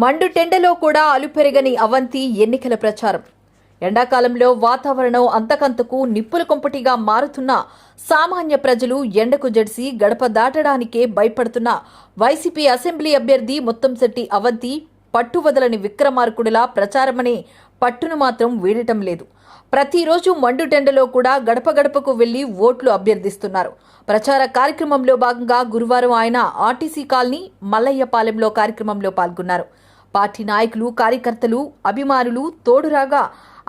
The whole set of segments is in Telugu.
మండు టెండలో కూడా అలుపెరగని అవంతి ఎన్నికల ప్రచారం. ఎండాకాలంలో వాతావరణం అంతకంతకు నిప్పుల కొంపటిగా మారుతున్న సామాన్య ప్రజలు ఎండకు జడిసి గడప దాటడానికే భయపడుతున్న వైసీపీ అసెంబ్లీ అభ్యర్థి ముత్తంశెట్టి అవంతి పట్టువదలని విక్రమార్కుడిలా ప్రచారమనే పట్టును మాత్రం వీడటం లేదు. ప్రతిరోజు మండు టెండలో కూడా గడప గడపకు వెళ్ళి ఓట్లు అభ్యర్థిస్తున్నారు. ప్రచార కార్యక్రమంలో భాగంగా గురువారం ఆయన ఆర్టీసీ కాలనీ మల్లయ్యపాలెంలో కార్యక్రమంలో పాల్గొన్నారు. పార్టీ నాయకులు కార్యకర్తలు అభిమానులు తోడురాగా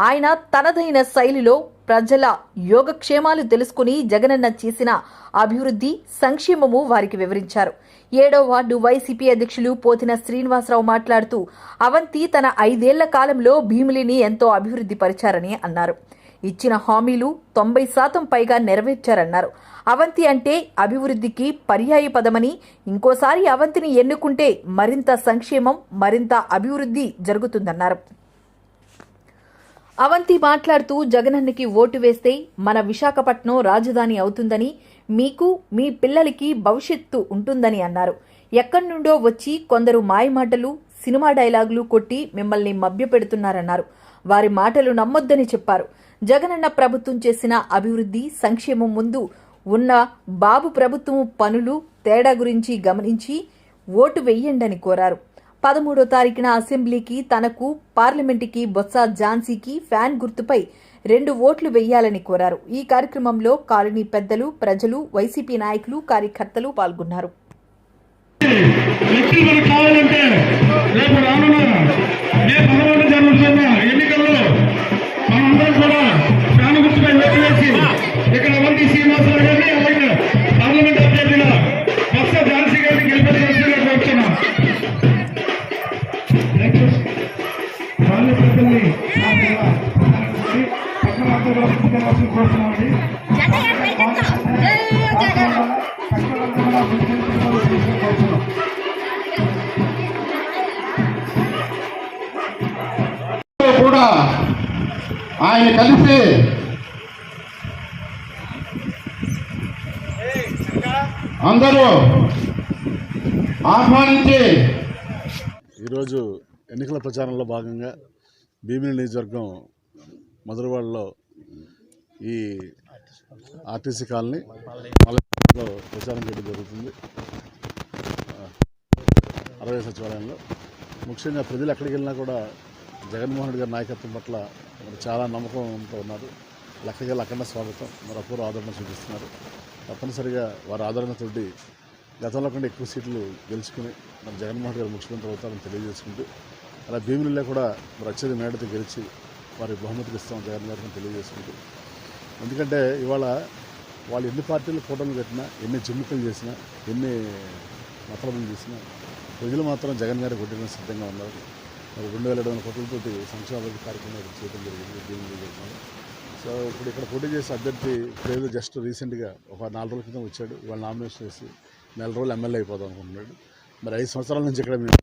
ఆయన తనదైన శైలిలో ప్రజల యోగక్షేమాలు తెలుసుకుని జగనన్న చేసిన అభివృద్ధి సంక్షేమము వారికి వివరించారు. ఏడో వార్డు వైసీపీ అధ్యక్షులు పోతిన శ్రీనివాసరావు మాట్లాడుతూ అవంతి తన ఐదేళ్ళ కాలంలో భీమిలిని ఎంతో అభివృద్ధి పరిచారని అన్నారు. ఇచ్చిన హామీలు తొంభై శాతం పైగా నెరవేర్చారన్నారు. అవంతి అంటే అభివృద్ధికి పర్యాయ పదమని ఇంకోసారి అవంతిని ఎన్నుకుంటే మరింత సంక్షేమం మరింత అభివృద్ధి జరుగుతుందన్నారు. అవంతి మాట్లాడుతూ జగనన్నకి ఓటు వేస్తే మన విశాఖపట్నం రాజధాని అవుతుందని మీకు మీ పిల్లలకి భవిష్యత్తు ఉంటుందని అన్నారు. ఎక్కడి నుండో వచ్చి కొందరు మాయమాటలు సినిమా డైలాగులు కొట్టి మిమ్మల్ని మభ్యపెడుతున్నారన్నారు. వారి మాటలు నమ్మొద్దని చెప్పారు. జగనన్న ప్రభుత్వం చేసిన అభివృద్ధి సంక్షేమం ముందు ఉన్న బాబు ప్రభుత్వం పనులు తేడా గురించి గమనించి ఓటు వెయ్యండని కోరారు. పదమూడో తారీఖున అసెంబ్లీకి తనకు పార్లమెంటుకి బొత్స ఝాన్సీకి ఫ్యాన్ గుర్తుపై రెండు ఓట్లు వెయ్యాలని కోరారు. ఈ కార్యక్రమంలో కాలనీ పెద్దలు ప్రజలు వైసీపీ నాయకులు కార్యకర్తలు పాల్గొన్నారు. పక్కన అందరూ కూడా కోరుతున్నామండి కూడా ఆయన కలిసి అందరూ ఆహ్వానించి ఈరోజు ఎన్నికల ప్రచారంలో భాగంగా భీమిని నియోజకవర్గం మధురవాడలో ఈ ఆర్టీసీ కాలనీ మల్లెలో ప్రచారం చేయడం జరుగుతుంది. అరవై సచివాలయంలో. ముఖ్యంగా ప్రజలు ఎక్కడికి వెళ్ళినా కూడా జగన్మోహన్ రెడ్డి గారి నాయకత్వం పట్ల మరి చాలా నమ్మకంతో ఉన్నారు. లెక్కగల అఖండ స్వాగతం. మరి అపూర్వ ఆదరణ చూపిస్తున్నారు. తప్పనిసరిగా వారి ఆదరణతోటి గతంలో కంటే ఎక్కువ సీట్లు గెలుచుకుని మరి జగన్మోహన్ గారు ముఖ్యమంత్రి అవుతారని తెలియజేసుకుంటూ అలా భీమిలిలో కూడా మరి అత్యధిక మేడతో గెలిచి వారి బహుమతికి ఇస్తాం జగన్ గారిని తెలియజేసుకుంటూ. ఎందుకంటే ఇవాళ వాళ్ళు ఎన్ని పార్టీలు కూటమి పెట్టినా ఎన్ని జిమ్మికలు చేసినా ఎన్ని మతలబులు చేసినా ప్రజలు మాత్రం జగన్ గారి కొట్టడానికి సిద్ధంగా ఉన్నారు. మరి రెండు వేల ఏడు వందల కోట్లతోటి సంక్షేమాభివృద్ధి కార్యక్రమాలు చేయడం జరిగింది దీని జరిగింది సో ఇప్పుడు ఇక్కడ పోటీ చేసే అభ్యర్థి పేరు జస్ట్ రీసెంట్గా ఒక నాలుగు రోజుల క్రితం వచ్చాడు. ఇవాళ నామినేషన్ చేసి నెల రోజులు ఎమ్మెల్యే అయిపోదాం అనుకుంటున్నాడు. మరి ఐదు సంవత్సరాల నుంచి ఇక్కడ మేము